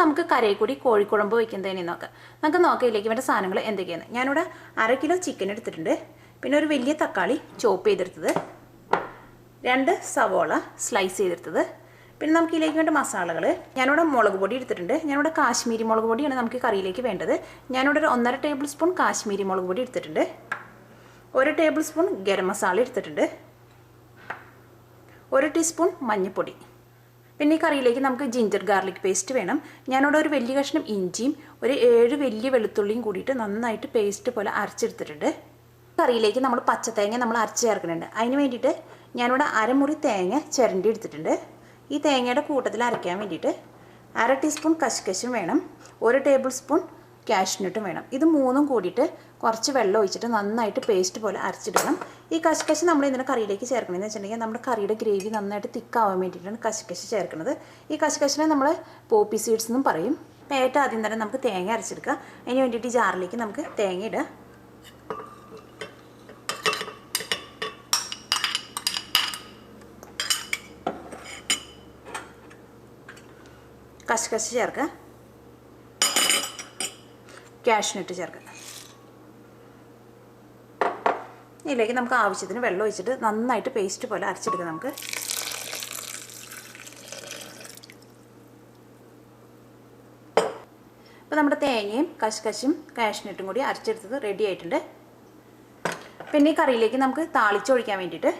നമുക്ക് കരയിൽ കൂടി കോഴിക്കുഴമ്പ് വയ്ക്കുന്നതിന് നോക്കാം. നമുക്ക് നോക്കാം ഇതിലേക്ക് വേണ്ട സാധനങ്ങൾ എന്തൊക്കെയാണ്? ഞാനിവിടെ അര കിലോ ചിക്കൻ എടുത്തിട്ടുണ്ട്. പിന്നെ ഒരു വലിയ തക്കാളി ചോപ്പ് ചെയ്തെടുത്തത്. രണ്ട് സവോള സ്ലൈസ് ചെയ്തെടുത്തത്. പിന്നെ നമുക്ക് ഇതിലേക്ക് വേണ്ട മസാലകൾ. ഞാനിവിടെ മുളക് പൊടി എടുത്തിട്ടുണ്ട്. ഞാനിവിടെ കാശ്മീരി മുളക് പൊടിയാണ് നമുക്ക് കറിയിലേക്ക് വേണ്ടത്. ഞാനിവിടെ ഒരു ഒന്നര ടേബിൾ സ്പൂൺ കാശ്മീരി മുളക് പൊടി എടുത്തിട്ടുണ്ട്. ഒരു ടേബിൾ സ്പൂൺ ഗരം മസാല എടുത്തിട്ടുണ്ട്. ഒരു ടീസ്പൂൺ മഞ്ഞൾപ്പൊടി പിന്നെ ഈ കറിയിലേക്ക് നമുക്ക് ജിഞ്ചർ ഗാർലിക് പേസ്റ്റ് വേണം. ഞാനിവിടെ ഒരു വലിയ കഷ്ണം ഇഞ്ചിയും ഒരു ഏഴ് വലിയ വെളുത്തുള്ളിയും കൂടിയിട്ട് നന്നായിട്ട് പേസ്റ്റ് പോലെ അരച്ചെടുത്തിട്ടുണ്ട്. കറിയിലേക്ക് നമ്മൾ പച്ചത്തേങ്ങ നമ്മൾ അരച്ച് ചേർക്കുന്നുണ്ട്. അതിന് വേണ്ടിയിട്ട് ഞാനിവിടെ അരമുറി തേങ്ങ ചിരണ്ടി എടുത്തിട്ടുണ്ട്. ഈ തേങ്ങയുടെ കൂട്ടത്തിൽ അരയ്ക്കാൻ വേണ്ടിയിട്ട് അര ടീസ്പൂൺ കശുകശും വേണം. ഒരു ടേബിൾ സ്പൂൺ കാഷ്നട്ടും വേണം. ഇത് മൂന്നും കൂടിയിട്ട് കുറച്ച് വെള്ളം ഒഴിച്ചിട്ട് നന്നായിട്ട് പേസ്റ്റ് പോലെ അരച്ചിടണം. ഈ കശുകശ് നമ്മൾ ഇതിനെ കറിയിലേക്ക് ചേർക്കണമെന്ന് വെച്ചിട്ടുണ്ടെങ്കിൽ നമ്മുടെ കറിയുടെ ഗ്രേവി നന്നായിട്ട് തിക്കാവാൻ വേണ്ടിയിട്ടാണ് കശുകശ് ചേർക്കുന്നത് ഈ കശുകശിനെ നമ്മൾ പോപ്പി സീഡ്സ് എന്നും പറയും. ഏറ്റവും ആദ്യം തന്നെ നമുക്ക് തേങ്ങ അരച്ചെടുക്കുക അതിന് വേണ്ടിയിട്ട് ജാറിലേക്ക് നമുക്ക് തേങ്ങ ഇടുക. കശുകശ് ചേർക്കുക. കാഷ്നട്ട് ചേർക്കുക ഇതിലേക്ക് നമുക്ക് ആവശ്യത്തിന് വെള്ളം ഒഴിച്ചിട്ട് നന്നായിട്ട് പേസ്റ്റ് പോലെ അരച്ചെടുക്കാം നമുക്ക്. അപ്പോൾ നമ്മുടെ തേങ്ങയും കശുകശും കാഷ്നട്ടും കൂടി അരച്ചെടുത്തത് റെഡി ആയിട്ടുണ്ട്. പിന്നെ ഈ കറിയിലേക്ക് നമുക്ക് താളിച്ചൊഴിക്കാൻ വേണ്ടിയിട്ട്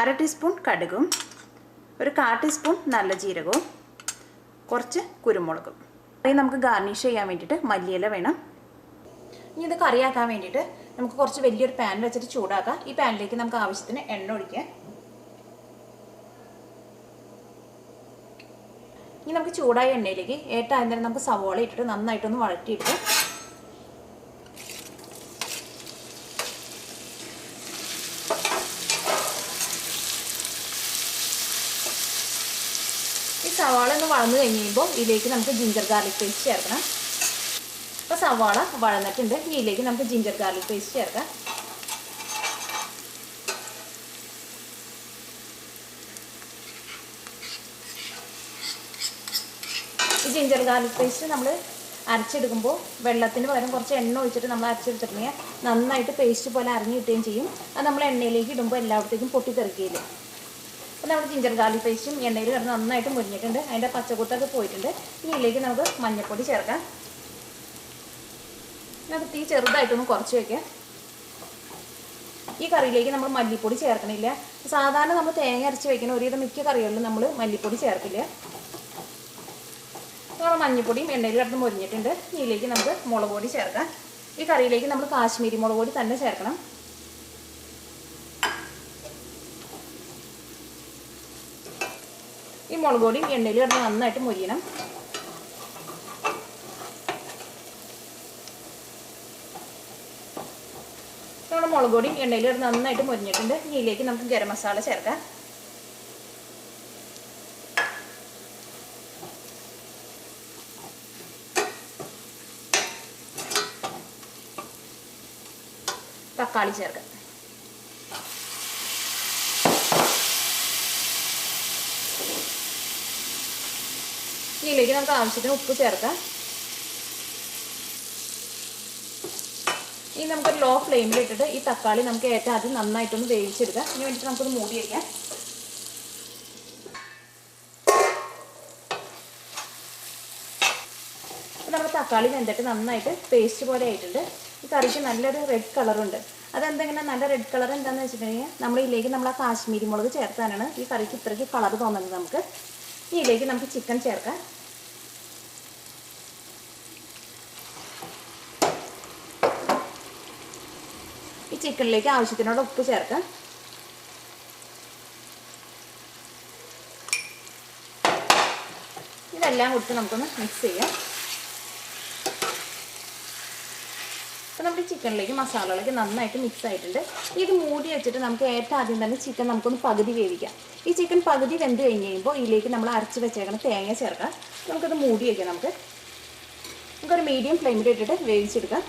അര ടീസ്പൂൺ കടുകും ഒരു കാ ടീസ്പൂൺ നല്ല ജീരകവും കുറച്ച് കുരുമുളകും. നമുക്ക് ഗാർണിഷ് ചെയ്യാൻ വേണ്ടിയിട്ട് മല്ലിയില വേണം. ഇനി ഇത് കറിയാക്കാൻ വേണ്ടിയിട്ട് നമുക്ക് കുറച്ച് വലിയൊരു പാൻ വെച്ചിട്ട് ചൂടാക്കാം. ഈ പാനിലേക്ക് നമുക്ക് ആവശ്യത്തിന് എണ്ണ ഒഴിക്കാം. ഇനി നമുക്ക് ചൂടായ എണ്ണയിലേക്ക് ഏറ്റവും തന്നെ നമുക്ക് സവോള ഇട്ടിട്ട് നന്നായിട്ടൊന്ന് വഴറ്റിയിട്ട് ഈ സവാള ഒന്ന് വളർന്നു കഴിഞ്ഞ് കഴിയുമ്പോൾ ഇതിലേക്ക് നമുക്ക് ജിഞ്ചർ ഗാർലിക് പേസ്റ്റ് ചേർക്കണം. അപ്പോൾ സവാള വഴന്നിട്ടുണ്ട്. ഇതിലേക്ക് നമുക്ക് ജിഞ്ചർ ഗാർലിക് പേസ്റ്റ് ചേർക്കാം. ഈ ജിഞ്ചർ ഗാർലിക് പേസ്റ്റ് നമ്മൾ അരച്ചെടുക്കുമ്പോൾ വെള്ളത്തിന് പകരം കുറച്ച് എണ്ണ ഒഴിച്ചിട്ട് നമ്മൾ അരച്ചെടുത്തിട്ടുണ്ടെങ്കിൽ നന്നായിട്ട് പേസ്റ്റ് പോലെ അരഞ്ഞു കിട്ടുകയും ചെയ്യും. അത് നമ്മൾ എണ്ണയിലേക്ക് ഇടുമ്പോൾ എല്ലായിടത്തേക്കും പൊട്ടിത്തെറിക്കുകയില്ല. അപ്പോൾ നമ്മൾ ജിഞ്ചർ ഗാർലിക് പേസ്റ്റും എണ്ണയിൽ കിടന്ന് നന്നായിട്ട് മുരിഞ്ഞിട്ടുണ്ട്. അതിന്റെ പച്ചക്കൂട്ടൊക്കെ പോയിട്ടുണ്ട്. ഇതിലേക്ക് നമുക്ക് മഞ്ഞൾപ്പൊടി ചേർക്കാം. നമുക്ക് തീ ചെറുതായിട്ടൊന്ന് കുറച്ച് വയ്ക്കാം ഈ കറിയിലേക്ക് നമ്മൾ മല്ലിപ്പൊടി ചേർക്കണില്ല. സാധാരണ നമ്മൾ തേങ്ങ അരച്ച് വയ്ക്കുന്ന ഒരുവിധം മിക്ക കറികളിലും നമ്മൾ മല്ലിപ്പൊടി ചേർക്കില്ല. നമ്മൾ മഞ്ഞൾപ്പൊടിയും എണ്ണയിൽ കിടന്ന് മുരിഞ്ഞിട്ടുണ്ട്. ഇതിലേക്ക് നമുക്ക് മുളക് പൊടി ചേർക്കാം. ഈ കറിയിലേക്ക് നമ്മൾ കാശ്മീരി മുളക് പൊടി തന്നെ ചേർക്കണം. ഈ മുളക് പൊടിയും എണ്ണയിൽ കിടന്ന് നന്നായിട്ട് മുരിയണം നമ്മുടെ മുളക് പൊടിയും എണ്ണയിൽ നന്നായിട്ട് മുരിഞ്ഞിട്ടുണ്ട്. ഇനി ഇതിലേക്ക് നമുക്ക് ഗരം മസാല ചേർക്കാം. തക്കാളി ചേർക്കാം. ഇതിലേക്ക് നമുക്ക് ആവശ്യത്തിന് ഉപ്പ് ചേർക്കാം. ഇനി നമുക്കൊരു ലോ ഫ്ലെയിമിൽ ഇട്ടിട്ട് ഈ തക്കാളി നമുക്ക് ഏറ്റവും ആദ്യം നന്നായിട്ടൊന്ന് വേവിച്ചെടുക്കാം. ഇതിന് വേണ്ടിയിട്ട് നമുക്കൊന്ന് മൂടി വയ്ക്കാം നമ്മുടെ തക്കാളി വെന്തിട്ട് നന്നായിട്ട് പേസ്റ്റ് പോലെ ആയിട്ടുണ്ട്. ഈ കറിക്ക് നല്ലൊരു റെഡ് കളറുണ്ട് അതെന്തെങ്ങനെ? നല്ല റെഡ് കളർ എന്താണെന്ന് വെച്ചിട്ടുണ്ടെങ്കിൽ നമ്മൾ ഇതിലേക്ക് നമ്മൾ ആ കാശ്മീരി മുളക് ചേർത്താനാണ് ഈ കറിക്ക് ഇത്രയ്ക്ക് കളർ തോന്നുന്നത് നമുക്ക്. ഇതിലേക്ക് നമുക്ക് ചിക്കൻ ചേർക്കാം. ചിക്കനിലേക്ക് ആവശ്യത്തിനോട് ഉപ്പ് ചേർക്കാം. ഇതെല്ലാം കൊടുത്ത് നമുക്കൊന്ന് മിക്സ് ചെയ്യാം. അപ്പോൾ നമ്മുടെ ചിക്കനിലേക്ക് മസാലകളൊക്കെ നന്നായിട്ട് മിക്സ് ആയിട്ടുണ്ട്. ഇത് മൂടി വെച്ചിട്ട് നമുക്ക് ഏറ്റവും ആദ്യം തന്നെ ചിക്കൻ നമുക്കൊന്ന് പകുതി വേവിക്കാം. ഈ ചിക്കൻ പകുതി വെന്ത് കഴിഞ്ഞ് കഴിയുമ്പോൾ ഇതിലേക്ക് നമ്മൾ അരച്ച് വെച്ചേക്കണം തേങ്ങ ചേർക്കാം. നമുക്കത് മൂടി വയ്ക്കാം നമുക്ക്. നമുക്കൊരു മീഡിയം ഫ്ലെയിമിൽ ഇട്ടിട്ട് വേവിച്ചെടുക്കാം.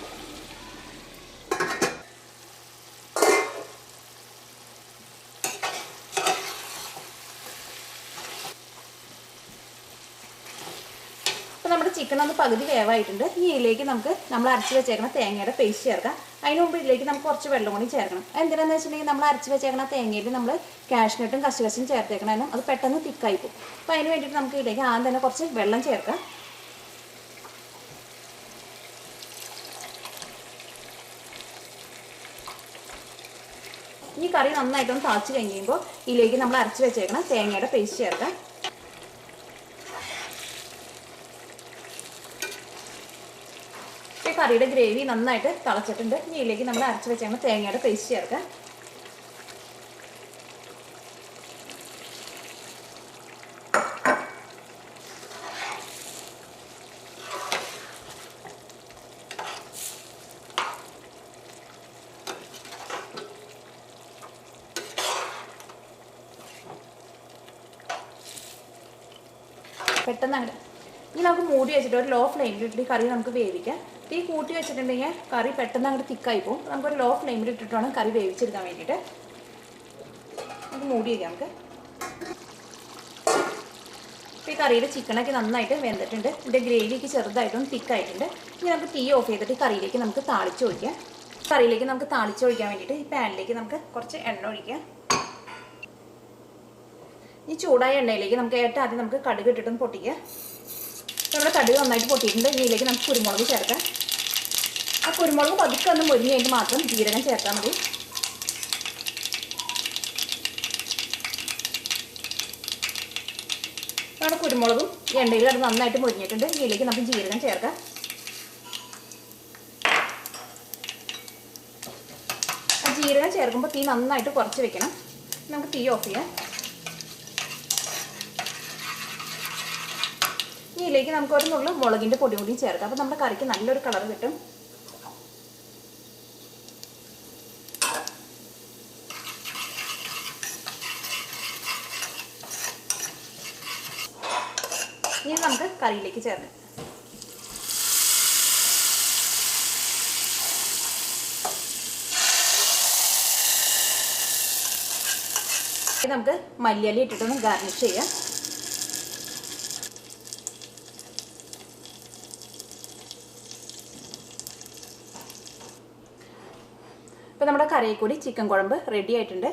ചിക്കൻ ഒന്ന് പകുതി വേവായിട്ടുണ്ട്. ഈ ഇതിലേക്ക് നമുക്ക് നമ്മൾ അരച്ച് വെച്ചേക്കണ തേങ്ങയുടെ പേസ്റ്റ് ചേർക്കാം. അതിന് മുമ്പ് ഇതിലേക്ക് നമുക്ക് കുറച്ച് വെള്ളം കൂടി ചേർക്കണം. എന്തിനാന്ന് വെച്ചിട്ടുണ്ടെങ്കിൽ നമ്മൾ അരച്ച് വെച്ചേക്കണ തേങ്ങയിൽ നമ്മൾ കാഷ്നട്ടും കശുകശും ചേർത്തേക്കണം അത് പെട്ടെന്ന് തിക്കായി പോകും. അപ്പോൾ അതിന് വേണ്ടിയിട്ട് നമുക്ക് ഇതിലേക്ക് ആദ്യം തന്നെ കുറച്ച് വെള്ളം ചേർക്കാം. ഈ കറി നന്നായിട്ടൊന്ന് താച്ച് കഴിയുമ്പോൾ ഇതിലേക്ക് നമ്മൾ അരച്ച് വെച്ചേക്കണം തേങ്ങയുടെ പേസ്റ്റ് ചേർക്കാം. കറിയുടെ ഗ്രേവി നന്നായിട്ട് തിളച്ചിട്ടുണ്ട്. ഇനി ഇതിലേക്ക് നമ്മൾ അരച്ച് വെച്ചാണ് തേങ്ങയുടെ പേസ്റ്റ് ചേർക്കാം. പെട്ടെന്ന് ഇനി നമുക്ക് മൂടി വെച്ചിട്ട് ഒരു ലോ ഫ്ലെയിമിൽ ഇട്ടിട്ട് കറി നമുക്ക് വേവിക്കാം. തീ കൂട്ടി വെച്ചിട്ടുണ്ടെങ്കിൽ കറി പെട്ടെന്ന് അങ്ങോട്ട് തിക്കായി പോകും. നമുക്കൊരു ലോ ഫ്ലെയിമിൽ ഇട്ടിട്ട് വേണം കറി വേവിച്ചെടുക്കാൻ വേണ്ടിയിട്ട്. നമുക്ക് മൂടി വയ്ക്കാം നമുക്ക്. അപ്പോൾ ഈ കറിയിൽ ചിക്കനൊക്കെ നന്നായിട്ട് വെന്തിട്ടുണ്ട്. ഇതിന്റെ ഗ്രേവിക്ക് ചെറുതായിട്ടൊന്ന് തിക്കായിട്ടുണ്ട് ഇനി നമുക്ക് തീ ഓഫ് ചെയ്തിട്ട് കറിയിലേക്ക് നമുക്ക് താളിച്ച് ഒഴിക്കാം. കറിയിലേക്ക് നമുക്ക് താളിച്ച് ഒഴിക്കാൻ വേണ്ടിയിട്ട് ഈ പാനിലേക്ക് നമുക്ക് കുറച്ച് എണ്ണ ഒഴിക്കാം. ഈ ചൂടായ എണ്ണയിലേക്ക് നമുക്ക് ഏറ്റവും ആദ്യം നമുക്ക് കടുക് ഇട്ടിട്ടൊന്ന് പൊട്ടിക്കാം. നമ്മുടെ കടുക് നന്നായിട്ട് പൊട്ടിയിട്ടുണ്ട്. ഇതിലേക്ക് നമുക്ക് കുരുമുളക് ചേർക്കാം. ആ കുരുമുളക് പതുക്കെ ഒന്ന് മുരിഞ്ഞ് കഴിഞ്ഞിട്ട് മാത്രം ജീരകം ചേർത്താൽ മതി. നമ്മുടെ കുരുമുളകും. എണ്ണയിൽ അത് നന്നായിട്ട് മുരിഞ്ഞിട്ടുണ്ട്. ഇതിലേക്ക് നമുക്ക് ജീരകം ചേർക്കാം. ജീരകം ചേർക്കുമ്പോൾ തീ നന്നായിട്ട് കുറച്ച് വെക്കണം. നമുക്ക് തീ ഓഫ് ചെയ്യാം. ഇതിലേക്ക് നമുക്ക് ഒരു നുള്ളു മുളകിന്റെ പൊടി കൂടി ചേർക്കാം. അപ്പോൾ നമ്മുടെ കറിക്ക് നല്ലൊരു കളർ കിട്ടും. ഇനി നമുക്ക് കറിയിലേക്ക് ഇത് നമുക്ക് മല്ലിയില ഇട്ടിട്ടൊന്ന് ഗാർണിഷ് ചെയ്യാം. ഇപ്പോൾ നമ്മുടെ കറിയിൽ കൂടി ചിക്കൻ കുഴമ്പ് റെഡി ആയിട്ടുണ്ട്.